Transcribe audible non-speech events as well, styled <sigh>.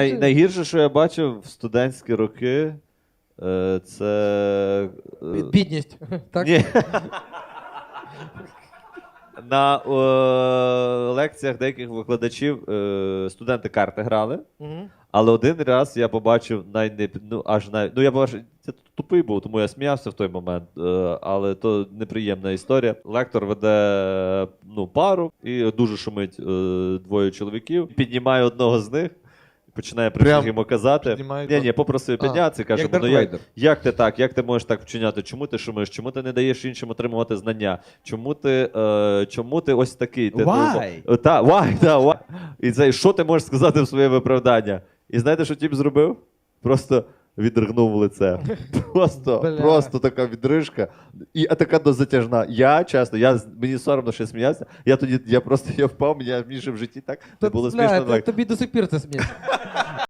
Най- найгірше, що я бачив в студентські роки, е, це. е, Бі- Бідність. <laughs> Так? Ні. <laughs> На е, лекціях деяких викладачів е, студенти карти грали. Мгм. Але один раз я побачив найне, ну, аж най, ну я побачив, це тупий був, тому я сміявся в той момент. Е, але то неприємна історія. Лектор веде ну, пару і дуже шумить е, двоє чоловіків. Піднімає одного з них. Починає при Прям йому казати. піднімає Ні, ні, попросив піднятися, каже, як ну Дарт як, Вейдер. як ти так? Як ти можеш так вчиняти? Чому ти шумиш? Чому ти не даєш іншим отримувати знання? Чому ти, е, чому ти ось такий? Ти, Why? Ну, та, why, та, why? І це, що ти можеш сказати в своє виправдання? І знаєте, що тіп зробив? Просто відригнув в лице. <laughs> Просто, Бля. просто така відрижка. І а така дозатяжна. Я, чесно, я, з- мені соромно, я сміявся. Я тоді, я просто я впав, мені, мені в житті так не Та, було бля, смішно. та- Так. Тобі до сих пір це смішно.